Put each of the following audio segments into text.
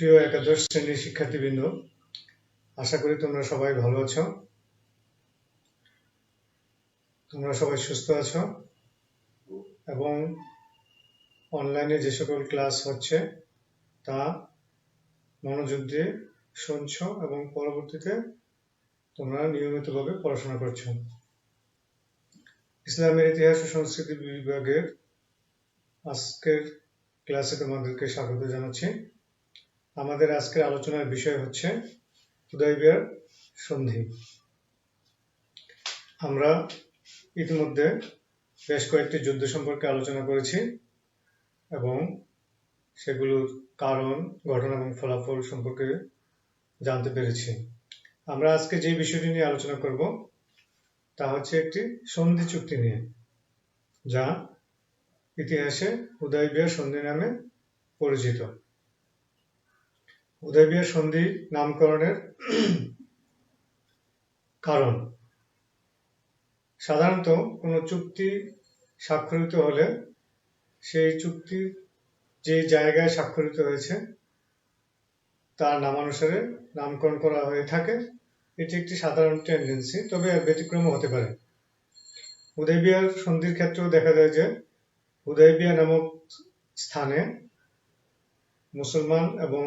প্রিয় একাদশ শ্রেণির শিক্ষার্থীবৃন্দ, আশা করি তোমরা সবাই ভালো আছো। তোমরা সবাই সুস্থ আছো এবং অনলাইনে যে সকল ক্লাস হচ্ছে, তা মনোযোগ দিয়ে শুনছো এবং পরবর্তীতে তোমরা নিয়মিতভাবে পড়াশোনা করছ। ইসলামের ইতিহাস ও সংস্কৃতি বিভাগের আজকের ক্লাসে তোমাদেরকে স্বাগত জানাচ্ছি। আমাদের আজকের আলোচনার বিষয় হচ্ছে হুদাইবিয়ার সন্ধি। আমরা ইতিমধ্যে বেশ কয়েকটি যুদ্ধ সম্পর্কে আলোচনা করেছি এবং সেগুলোর কারণ, ঘটনা এবং ফলাফল সম্পর্কে জানতে পেরেছি। আমরা আজকে যে বিষয়টি নিয়ে আলোচনা করব, তা হচ্ছে একটি সন্ধি চুক্তি নিয়ে, যা ইতিহাসে হুদাইবিয়া সন্ধি নামে পরিচিত। হুদাইবিয়া সন্ধি নামকরণের কারণ। সাধারণত কোনো চুক্তি স্বাক্ষরিত হলে সেই চুক্তি যে জায়গায় স্বাক্ষরিত হয়েছে, তার নামানুসারে নামকরণ করা হয়ে থাকে। এটি একটি সাধারণ টেন্ডেন্সি তবে এর ব্যতিক্রমও হতে পারে। উদয়বিহার সন্ধির ক্ষেত্রেও দেখা যায় যে উদয়বিয়া নামক স্থানে মুসলমান এবং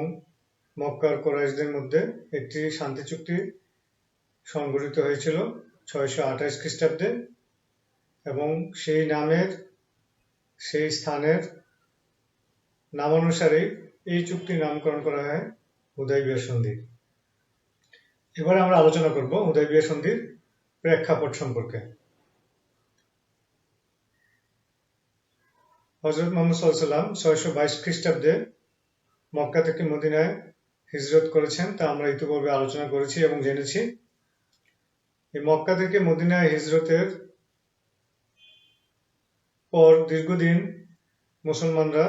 মক্কার কোরাইশদের মধ্যে একটি শান্তি চুক্তি সংঘটিত হয়েছিল ছয়শো আঠাশ খ্রিস্টাব্দে এবং সেই নামের, সেই স্থানের নামানুসারেই এই চুক্তির নামকরণ করা হয় হুদাইবিয়া সন্ধি এবার আমরা আলোচনা করব হুদাইবিয়া সন্ধির প্রেক্ষাপট সম্পর্কে। হজরত মোহাম্মদ সাল্লাম ছয়শো বাইশ খ্রিস্টাব্দে মক্কা থেকে মদিনায় হিজরত করেছেন তা আমরা ইতিপূর্বে আলোচনা করেছি এবং জেনেছি। এই মক্কা থেকে মদিনায় হিজরতের পর দীর্ঘদিন মুসলমানরা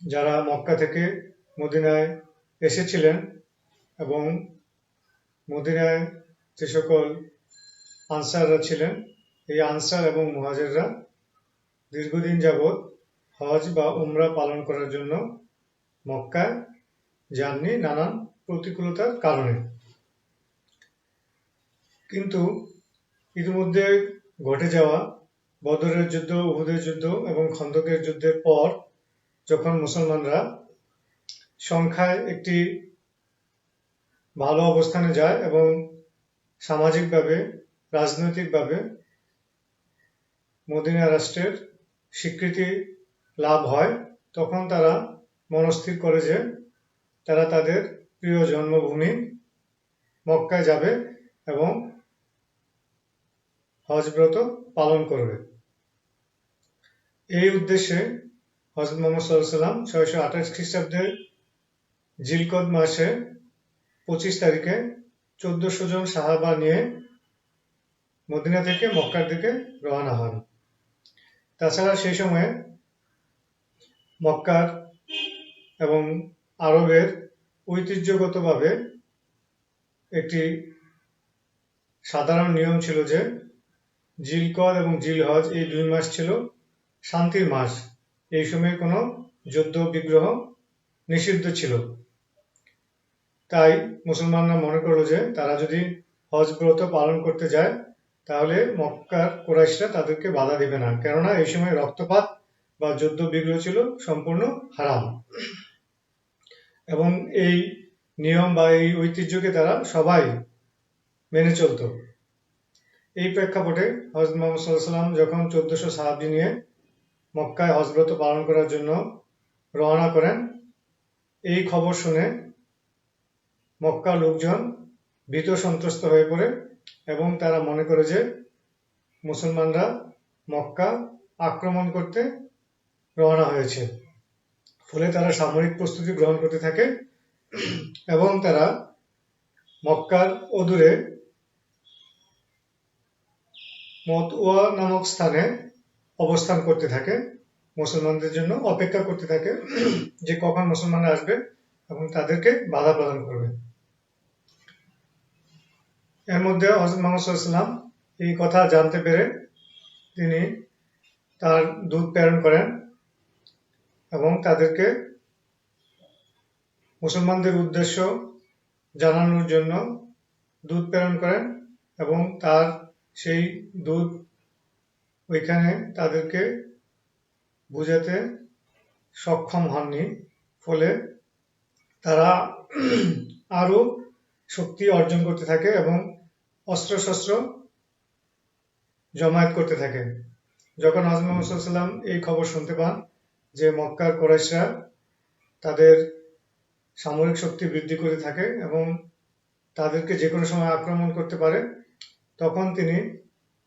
যারা মক্কা থেকে মদিনায় এসেছিলেন এবং মদিনায় যে সকল আনসাররা ছিলেন, এই আনসার এবং মুহাজেররা দীর্ঘদিন যাবৎ হজ বা উমরা পালন করার জন্য মক্কায় যাননি নানান প্রতিকূলতার কারণে। কিন্তু ইতিমধ্যে ঘটে যাওয়া বদরের যুদ্ধ, উহুদের যুদ্ধ এবং খন্দকের যুদ্ধের পর যখন মুসলমানরা সংখ্যায় একটি ভালো অবস্থানে যায় এবং সামাজিকভাবে, রাজনৈতিকভাবে মদিনা রাষ্ট্রের স্বীকৃতি লাভ হয়, তখন তারা মনস্থির করে যে তারা তাদের প্রিয় জন্মভূমি মক্কায় যাবে এবং হজব্রত পালন করবে। এই উদ্দেশ্যে হজরত মোহাম্মদ সাল্লাম ছয়শো আঠাশ খ্রিস্টাব্দে জিলকদ মাসে পঁচিশ তারিখে চোদ্দশো জন সাহাবা নিয়ে মদিনা থেকে মক্কার দিকে রওনা হন। তাছাড়া সেই সময়ে মক্কার এবং আরবের ঐতিহ্যগতভাবে একটি সাধারণ নিয়ম ছিল যে জিলকদ এবং জিলহজ এই দুই মাস ছিল শান্তির মাস। এই সময়ে কোনো যুদ্ধ, বিগ্রহ নিষিদ্ধ ছিল। তাই মুসলমানরা মনে করল যে তারা যদি হজ ব্রত পালন করতে যায়, তাহলে মক্কার কোরাইশরা তাদেরকে বাধা দিবে না। কেননা এই সময় রক্তপাত বা যুদ্ধ, বিগ্রহ ছিল সম্পূর্ণ হারাম। এবং এই নিয়ম বা এই ঐতিহ্যকে তারা সবাই মেনে চলত। এই প্রেক্ষাপটে হজরত মোহাম্মদ সাল্লাহ সাল্লাম যখন চোদ্দশো সাহাবি নিয়ে মক্কায় হজব্রত পালন করার জন্য রওনা করেন, এই খবর শুনে মক্কা লোকজন ভীত সন্ত্রস্ত হয়ে পড়ে এবং তারা মনে করে যে মুসলমানরা মক্কা আক্রমণ করতে রওনা হয়েছে। ফলে তারা সামরিক প্রস্তুতি গ্রহণ করতে থাকে এবং তারা মক্কার অদূরে মতওয়া নামক স্থানে অবস্থান করতে থাকে, মুসলমানদের জন্য অপেক্ষা করতে থাকে যে কখন মুসলমানরা আসবে এবং তাদেরকে বাধা প্রদান করবে। এর মধ্যে হজরত মোহাম্মদ সাল্লাম এই কথা জানতে পেরে তিনি তার দুধ প্রেরণ করেন। এবং তাদেরকে মুসলমানদের উদ্দেশ্য জানানোর জন্য দুধ প্রেরণ করেন এবং তার সেই দুধ ওইখানে তাদেরকে বুঝাতে সক্ষম হননি। ফলে তারা আরও শক্তি অর্জন করতে থাকে এবং অস্ত্রশস্ত্র জমায়েত করতে থাকে। যখন আলাইহি ওয়াসাল্লাম এই খবর শুনতে পান যে মক্কার কোরাইশরা তাদের সামরিক শক্তি বৃদ্ধি করে থাকে এবং তাদেরকে যে কোনো সময় আক্রমণ করতে পারে, তখন তিনি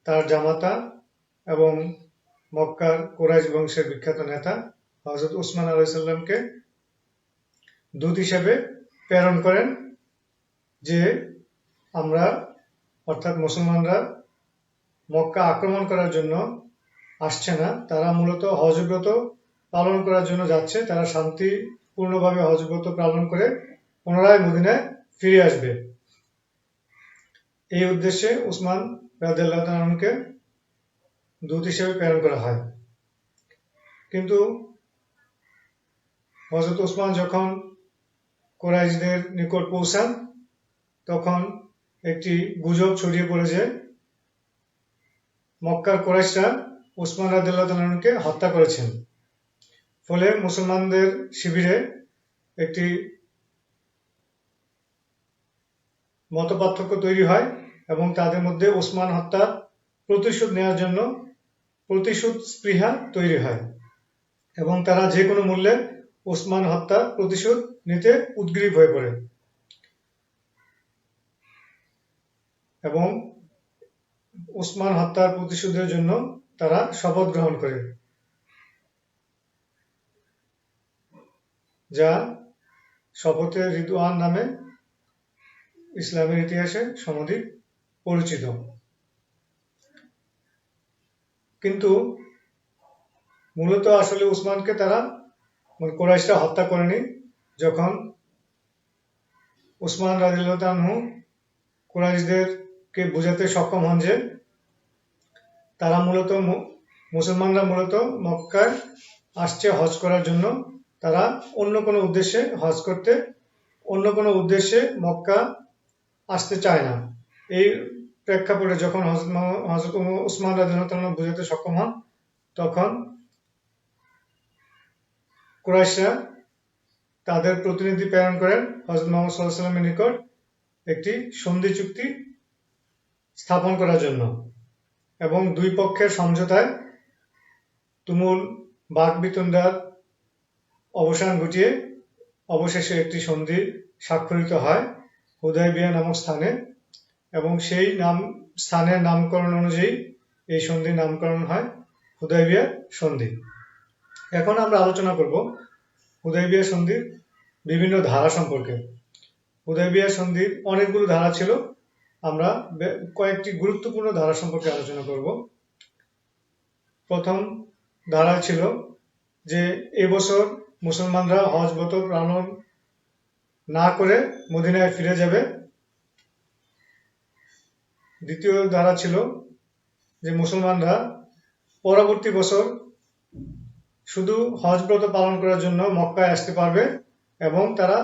তার জামাতা এবং মক্কার কোরাইশ বংশের বিখ্যাত নেতা হজরত উসমান আলাইসাল্লামকে দূত হিসেবে প্রেরণ করেন যে আমরা, অর্থাৎ মুসলমানরা মক্কা আক্রমণ করার জন্য আসছে না। তারা মূলত হজব্রত পালন করার জন্য যাচ্ছে, তারা শান্তিপূর্ণভাবে হজব্রত পালন করে পুনরায় মদিনায় ফিরে আসবে। এই উদ্দেশ্যে উসমান রাজকে দূত হিসেবে প্রেরণ করা হয়। কিন্তু হজরত উসমান যখন কোরাইশদের নিকট পৌঁছান, তখন একটি গুজব ছড়িয়ে পড়ে যে মক্কার কোরাইশরা উসমান রাদিল্লাহকে হত্যা করেছেন। ফলে মুসলমানদের শিবিরে একটি মতপার্থক্য তৈরি হয় এবং তাদের মধ্যে ওসমান হত্যার প্রতিশোধ নেওয়ার জন্য প্রতিশোধ স্পৃহা তৈরি হয় এবং তারা যে কোনো মূল্যে ওসমান হত্যা প্রতিশোধ নিতে উদ্গ্রীব হয়ে পড়ে। এবং ওসমান হত্যার প্রতিশোধের জন্য তারা শপথ গ্রহণ করে। যা শপথে রিদওয়ান নামে ইসলামের ইতিহাসে সমধিক পরিচিত। কিন্তু মূলত আসলে উসমানকে তারা মানে কোরাইশরা হত্যা করেনি যখন উসমান রাজিল্লাহু কোরাইশদেরকে বোঝাতে সক্ষম হন যে তারা মূলত মুসলমানরা মূলত মক্কায় আসছে হজ করার জন্য তারা অন্য কোনো উদ্দেশ্যে হজ করতে, অন্য কোনো উদ্দেশ্যে মক্কা আসতে চায় না। এই প্রেক্ষাপটে যখন হজরত উসমান রাজন বুঝাতে সক্ষম হন, তখন কুরাইশরা তাদের প্রতিনিধি প্রেরণ করেন হজরত মোহাম্মদ সাল্লাহ সাল্লামের নিকট একটি সন্ধি চুক্তি স্থাপন করার জন্য এবং দুই পক্ষের সমঝোতায় তুমুল বাঘ বিতণ্ডার অবসান ঘটিয়ে অবশেষে একটি সন্ধি স্বাক্ষরিত হয় হুদাইবিয়া নামক স্থানে এবং সেই নাম, স্থানের নামকরণ অনুযায়ী এই সন্ধির নামকরণ হয় হুদাইবিয়া সন্ধি। এখন আমরা আলোচনা করব হুদাইবিয়া সন্ধির বিভিন্ন ধারা সম্পর্কে। হুদাইবিয়া সন্ধির অনেকগুলো ধারা ছিল, আমরা কয়েকটি গুরুত্বপূর্ণ ধারা সম্পর্কে আলোচনা করব। প্রথম ধারা ছিল যে এবছর মুসলমানরা হজ ব্রত না করে মদিনায় ফিরে যাবে। দ্বিতীয় ধারা ছিল যে মুসলমানরা পরবর্তী বছর শুধু হজ ব্রত পালন করার জন্য মক্কায় আসতে পারবে এবং তারা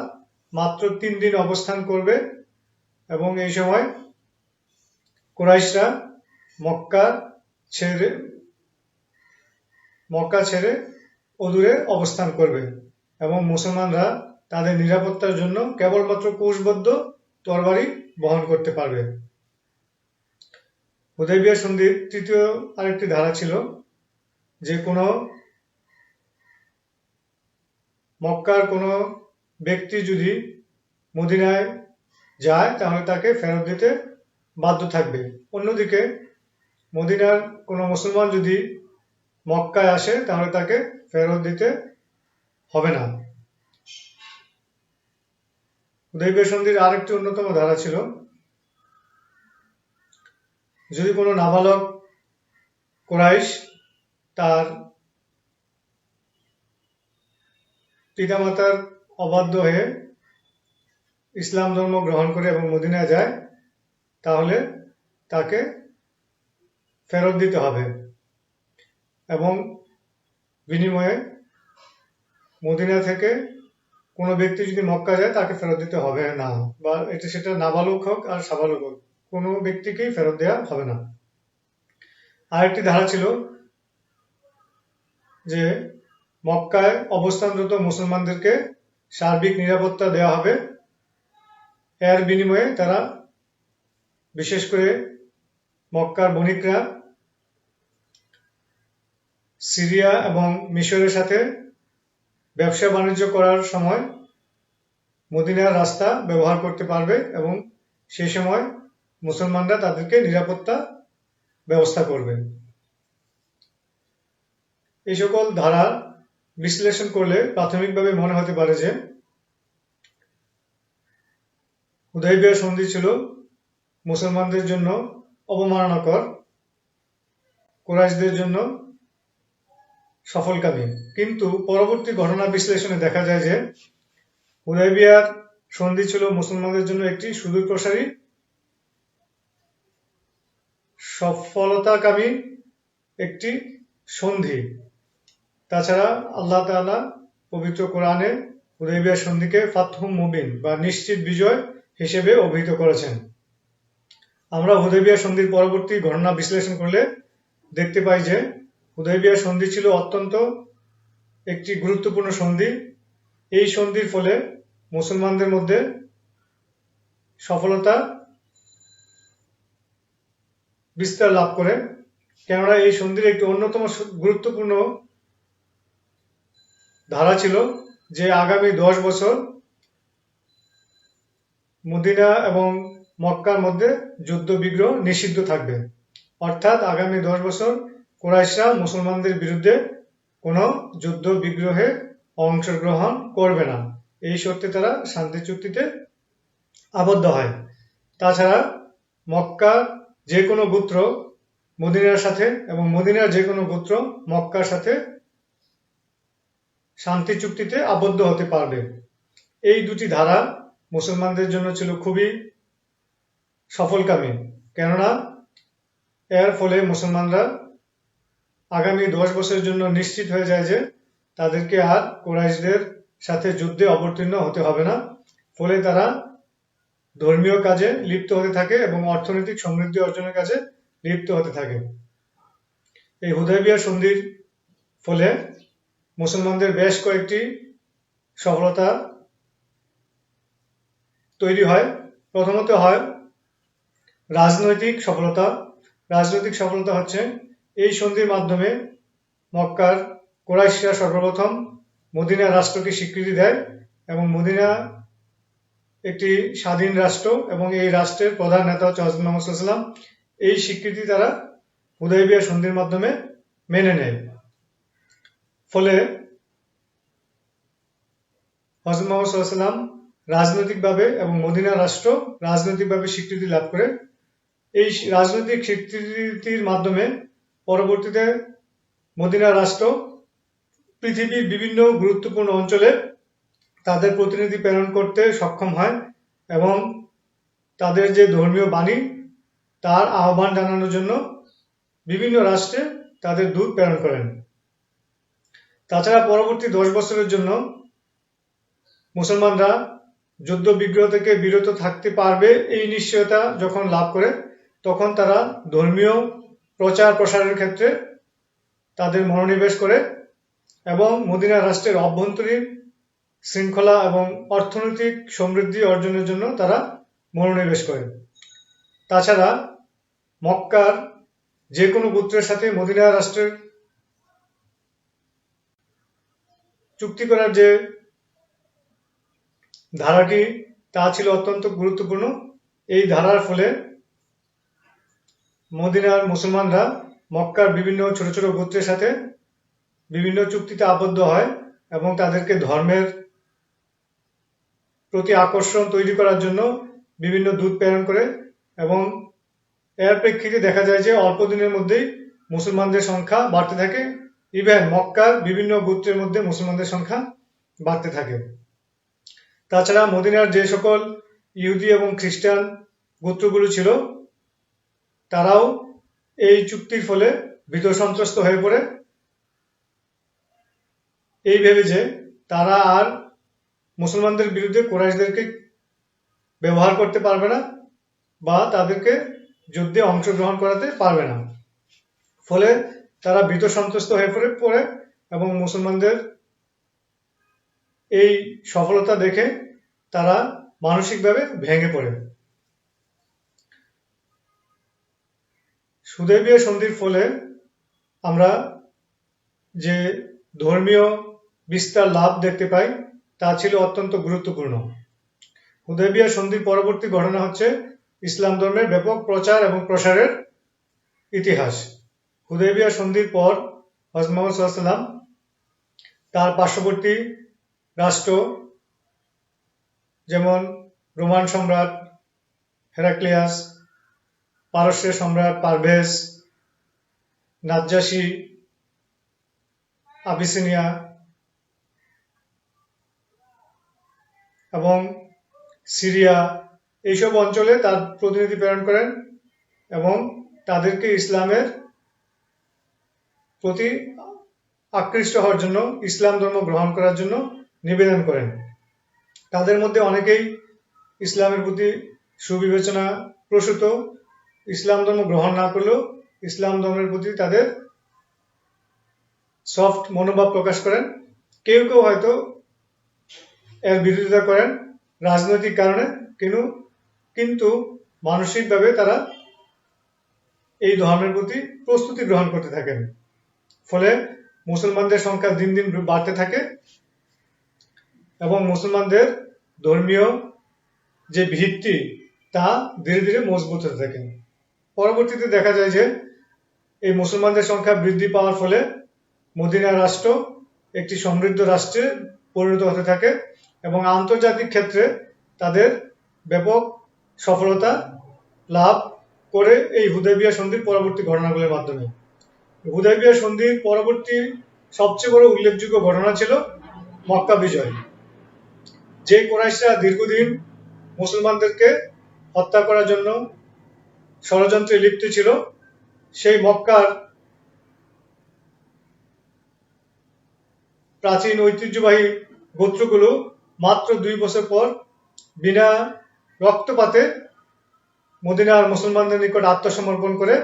মাত্র তিন দিন অবস্থান করবে এবং এই সময় কোরাইশরা মক্কা ছেড়ে মক্কা ছেড়ে অদূরে অবস্থান করবে এবং মুসলমানরা তাদের নিরাপত্তার জন্য কেবলমাত্র কোষবদ্ধ তরবারি বহন করতে পারবে। হুদাইবিয়া সন্ধির তৃতীয় আরেকটি ধারা ছিল যে কোনো মক্কার কোনো ব্যক্তি যদি মদিনায় যায়, তাহলে তাকে ফেরত দিতে বাধ্য থাকবে। অন্যদিকে মদিনার কোনো মুসলমান যদি মক্কায় আসে, তাহলে তাকে ফেরত দিতে হবে না। উদয়বিয়া সন্ধির আরেকটি অন্যতম ধারা ছিল, যদি কোনো নাবালক কোরাইশ তার পিতামাতার অবাধ্য হয়ে ইসলাম ধর্ম গ্রহণ করে এবং মদিনায় যায়, তাহলে তাকে ফেরত দিতে হবে। এবং বিনিময়ে মদিনা থেকে কোনো ব্যক্তি যদি মক্কা যায়, তাকে ফেরত দিতে হবে না। বা এটা সেটা নাবালক হোক আর সাবালক হোক, কোনো ব্যক্তিকেই ফেরত দেওয়া হবে না। আরেকটি ধারা ছিল যে মক্কায় অবস্থানরত মুসলমানদেরকে সার্বিক নিরাপত্তা দেওয়া হবে। এর বিনিময়ে তারা বিশেষ করে মক্কার বণিকরা সিরিয়া এবং মিশরের সাথে ব্যবসা বাণিজ্য করার সময় মদিনার রাস্তা ব্যবহার করতে পারবে এবং সেই সময় মুসলমানরা তাদেরকে নিরাপত্তা ব্যবস্থা করবে। এই সকল ধারা বিশ্লেষণ করলে প্রাথমিকভাবে মনে হতে পারে যে হুদাইবিয়া সন্ধি ছিল মুসলমানদের জন্য অবমাননাকর, কোরাইশদের জন্য সফলকামী। কিন্তু পরবর্তী ঘটনা বিশ্লেষণে দেখা যায় যে হুদাইবিয়ার সন্ধি ছিল মুসলমানদের জন্য একটি সুদূর প্রসারী সফলতাকামী একটি সন্ধি। তাছাড়া আল্লাহ তাআলা পবিত্র কোরআনে হুদাইবিয়া সন্ধিকে ফাতহুম মুবিন বা নিশ্চিত বিজয় হিসেবে অভিহিত করেছেন। আমরা হুদাইবিয়া সন্ধির পরবর্তী ঘটনা বিশ্লেষণ করলে দেখতে পাই যে হুদাইবিয়া সন্ধি ছিল অত্যন্ত একটি গুরুত্বপূর্ণ সন্ধি। এই সন্ধির ফলে মুসলমানদের মধ্যে সফলতা বিস্তার লাভ করে। কেননা এই সন্ধির একটি অন্যতম গুরুত্বপূর্ণ ধারা ছিল যে আগামী দশ বছর মদিনা এবং মক্কার মধ্যে যুদ্ধ বিগ্রহ নিষিদ্ধ থাকবে। অর্থাৎ আগামী দশ বছর কোরাইশরা মুসলমানদের বিরুদ্ধে কোনো যুদ্ধ বিগ্রহে অংশগ্রহণ করবে না। এই শর্তে তারা শান্তি চুক্তিতে আবদ্ধ হয়। তাছাড়া মক্কা যে কোনো গোত্র মদিনার সাথে এবং মদিনার যে কোনো গোত্র মক্কার সাথে শান্তি চুক্তিতে আবদ্ধ হতে পারবে। এই দুটি ধারা মুসলমানদের জন্য ছিল খুবই সফলকামী। কেননা, এর ফলে মুসলমানরা আগামী দশ বছরের জন্য নিশ্চিত হয়ে যায় যে তাদেরকে আর কোরাইশদের সাথে যুদ্ধে অবতীর্ণ হতে হবে না। ফলে তারা ধর্মীয় কাজে লিপ্ত হতে থাকে এবং অর্থনৈতিক সমৃদ্ধি অর্জনের কাজে লিপ্ত হতে থাকে। এই হুদয়বিয়া সন্ধির ফলে মুসলমানদের বেশ কয়েকটি সফলতা তৈরি হয়। প্রথমত হয় রাজনৈতিক সফলতা। রাজনৈতিক সফলতা হচ্ছে এই সন্ধির মাধ্যমে মক্কার কোরাইশরা সর্বপ্রথম মদিনা রাষ্ট্রকে স্বীকৃতি দেয় এবং মদিনা একটি স্বাধীন রাষ্ট্র এবং এই রাষ্ট্রের প্রধান নেতা হচ্ছে হজরত মোহাম্মদ এই স্বীকৃতি তারা হুদাইবিয়া সন্ধির মাধ্যমে মেনে নেয়। ফলে হজরত মোহাম্মদ রাজনৈতিকভাবে এবং মদিনা রাষ্ট্র রাজনৈতিকভাবে স্বীকৃতি লাভ করে। এই রাজনৈতিক স্বীকৃতির মাধ্যমে পরবর্তীতে মদিনা রাষ্ট্র পৃথিবীর বিভিন্ন গুরুত্বপূর্ণ অঞ্চলে তাদের প্রতিনিধি প্রেরণ করতে সক্ষম হয় এবং তাদের যে ধর্মীয় বাণী, তার আহ্বান জানানোর জন্য বিভিন্ন রাষ্ট্রে তাদের দূত প্রেরণ করেন। তাছাড়া পরবর্তী দশ বছরের জন্য মুসলমানরা যুদ্ধ বিগ্রহ থেকে বিরত থাকতে পারবে এই নিশ্চয়তা যখন লাভ করে, তখন তারা ধর্মীয় প্রচার প্রসারের ক্ষেত্রে তাদের মনোনিবেশ করে এবং মদিনা রাষ্ট্রের অভ্যন্তরীণ শৃঙ্খলা এবং অর্থনৈতিক সমৃদ্ধি অর্জনের জন্য তারা মনোনিবেশ করে। তাছাড়া মক্কার যে কোনো পুত্রের সাথে মদিনা রাষ্ট্রের চুক্তি করার যে ধারাটি তা ছিল অত্যন্ত গুরুত্বপূর্ণ, এই ধারার ফলে মদিনার মুসলমানরা মক্কার বিভিন্ন ছোট ছোট গোত্রের সাথে বিভিন্ন চুক্তিতে আবদ্ধ হয় এবং তাদেরকে ধর্মের প্রতি আকর্ষণ তৈরি করার জন্য বিভিন্ন দূত প্রেরণ করে এবং এর প্রেক্ষিতে দেখা যায় যে অল্প দিনের মধ্যেই মুসলমানদের সংখ্যা বাড়তে থাকে। ইভেন মক্কার বিভিন্ন গোত্রের মধ্যে মুসলমানদের সংখ্যা বাড়তে থাকে। তাছাড়া মদিনার যে সকল ইহুদি এবং খ্রিস্টান গোত্রগুলো ছিল তারাও এই চুক্তির ফলে ভীত সন্ত্রস্ত হয়ে পড়ে। এই ভেবে যে তারা আর মুসলমানদের বিরুদ্ধে কোরাইশদেরকে ব্যবহার করতে পারবে না বা তাদেরকে যুদ্ধে অংশগ্রহণ করাতে পারবে না। ফলে তারা ভীত সন্ত্রস্ত হয়ে পড়ে পড়ে এবং মুসলমানদের এই সফলতা দেখে তারা মানসিকভাবে ভেঙে পড়ে। সুদেবীয় সন্ধির ফলে আমরা যে ধর্মীয় বিস্তার লাভ দেখতে পাই, তা ছিল অত্যন্ত গুরুত্বপূর্ণ। হুদয়বিয়া সন্ধির পরবর্তী ঘটনা হচ্ছে ইসলাম ধর্মের ব্যাপক প্রচার এবং প্রসারের ইতিহাস। হুদয়বিয়া সন্ধির পর সাল্লাম তার পার্শ্ববর্তী রাষ্ট্র, যেমন রোমান সম্রাট হেরাক্লিয়াস পারস্যের সম্রাট পারভেজ নাজ্জাসী আবিসিনিয়া এবং সিরিয়া এইসব অঞ্চলে তার প্রতিনিধি প্রেরণ করেন এবং তাদেরকে ইসলামের প্রতি আকৃষ্ট হওয়ার জন্য, ইসলাম ধর্ম গ্রহণ করার জন্য নিবেদন করেন। তাদের মধ্যে অনেকেই ইসলামের প্রতি সুবিবেচনা প্রসূত। ইসলাম ধর্ম গ্রহণ না করলেও ইসলাম ধর্মের প্রতি তাদের সফট মনোভাব প্রকাশ করেন। কেউ কেউ হয়তো এর বিরোধিতা করেন রাজনৈতিক কারণে কিন্তু কিন্তু মানসিকভাবে তারা এই ধর্মের প্রতি প্রস্তুতি গ্রহণ করতে থাকেন। ফলে মুসলমানদের সংখ্যা দিন দিন বাড়তে থাকে এবং মুসলমানদের ধর্মীয় যে ভিত্তি, তা ধীরে ধীরে মজবুত হতে থাকে। পরবর্তীতে দেখা যায় যে এই মুসলমানদের সংখ্যা বৃদ্ধি পাওয়ার ফলে মদিনা রাষ্ট্র একটি সমৃদ্ধ রাষ্ট্রে পরিণত হতে থাকে এবং আন্তর্জাতিক ক্ষেত্রে তাদের ব্যাপক সফলতা লাভ করে এই হুদয়বিয়া সন্ধির পরবর্তী ঘটনাগুলোর মাধ্যমে। হুদয়বিয়া সন্ধির পরবর্তী সবচেয়ে বড় উল্লেখযোগ্য ঘটনা ছিল মক্কা বিজয়। যে কোরাইশরা দীর্ঘদিন মুসলমানদেরকে হত্যা করার জন্য ষড়যন্ত্রে লিপ্ত ছিল। সেই মক্কার প্রাচীন ঐতিহ্যবাহী গোত্রগুলো মাত্র দুই বছর পর বিনা রক্তপাতে মদিনার মুসলমানদের নিকট আত্মসমর্পণ করে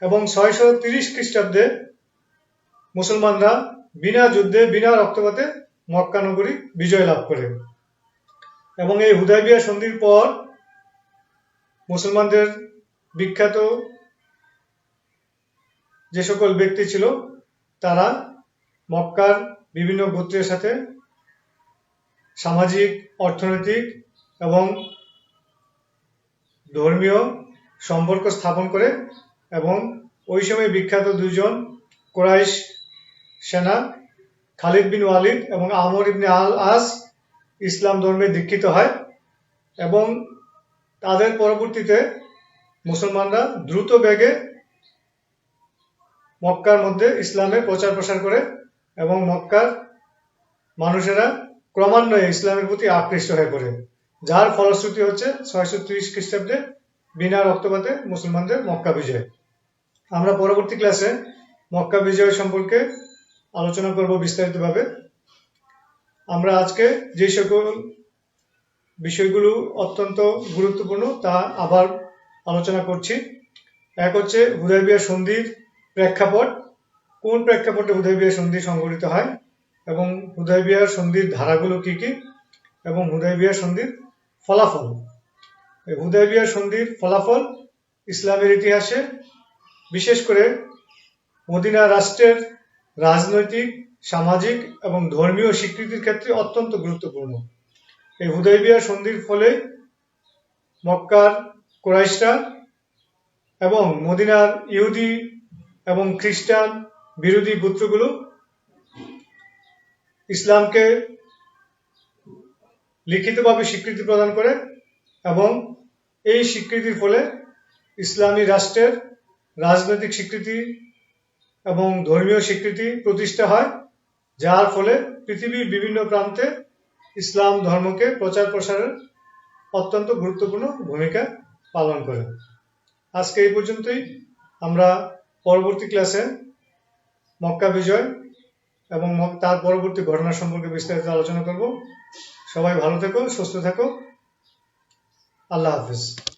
এবং ছয়শো তিরিশ খ্রিস্টাব্দে মুসলমানরা বিনা যুদ্ধে, বিনা রক্তপাতে মক্কা নগরী বিজয় লাভ করে। এবং এই হুদাইবিয়া সন্ধির পর মুসলমানদের বিখ্যাত যে সকল ব্যক্তি ছিল, তারা মক্কার বিভিন্ন গোত্রের সাথে সামাজিক, অর্থনৈতিক এবং ধর্মীয় সম্পর্ক স্থাপন করে এবং ওই সময় বিখ্যাত দুজন কোরাইশ সেনা, খালিদ বিন ওয়ালিদ এবং আমর ইবনে আল আস ইসলাম ধর্মে দীক্ষিত হয় এবং তাদের পরবর্তীতে মুসলমানরা দ্রুত বেগে মক্কার মধ্যে ইসলামের প্রচার প্রসার করে এবং মক্কার মানুষেরা ক্রমান্বয়ে ইসলামের প্রতি আকৃষ্ট হয়ে পড়ে। যার ফলশ্রুতি হচ্ছে ছয়শো ত্রিশ খ্রিস্টাব্দে বিনা রক্তপাতে মুসলমানদের মক্কা বিজয়। আমরা পরবর্তী ক্লাসে মক্কা বিজয় সম্পর্কে আলোচনা করব বিস্তারিতভাবে। আমরা আজকে যে সকল বিষয়গুলো অত্যন্ত গুরুত্বপূর্ণ তা আবার আলোচনা করছি। এক হচ্ছে হুদাইবিয়া সন্ধির প্রেক্ষাপট। কোন প্রেক্ষাপটে হুদাইবিয়া সন্ধি সংঘটিত হয় এবং হুদাইবিয়ার সন্ধির ধারাগুলো কি কি এবং হুদাইবিয়ার সন্ধির ফলাফল? এই হুদাইবিয়ার সন্ধির ফলাফল ইসলামের ইতিহাসে, বিশেষ করে মদিনা রাষ্ট্রের রাজনৈতিক, সামাজিক এবং ধর্মীয় স্বীকৃতির ক্ষেত্রে অত্যন্ত গুরুত্বপূর্ণ। এই হুদাইবিয়া সন্ধির ফলে মক্কার কোরাইশরা এবং মদিনার ইহুদি এবং খ্রিস্টান বিরোধী গোত্রগুলো ইসলামকে লিখিতভাবে স্বীকৃতি প্রদান করে এবং এই স্বীকৃতির ফলে ইসলামী রাষ্ট্রের রাজনৈতিক স্বীকৃতি এবং ধর্মীয় স্বীকৃতি প্রতিষ্ঠা হয়, যার ফলে পৃথিবীর বিভিন্ন প্রান্তে ইসলাম ধর্মকে প্রচার প্রসারের অত্যন্ত গুরুত্বপূর্ণ ভূমিকা পালন করে। আজকে এই পর্যন্তই। আমরা পরবর্তী ক্লাসে মক্কা বিজয় এবং তার পরবর্তী ঘটনা সম্পর্কে বিস্তারিত আলোচনা করব। সবাই ভালো থেকো, সুস্থ থেকো। আল্লাহ হাফিজ।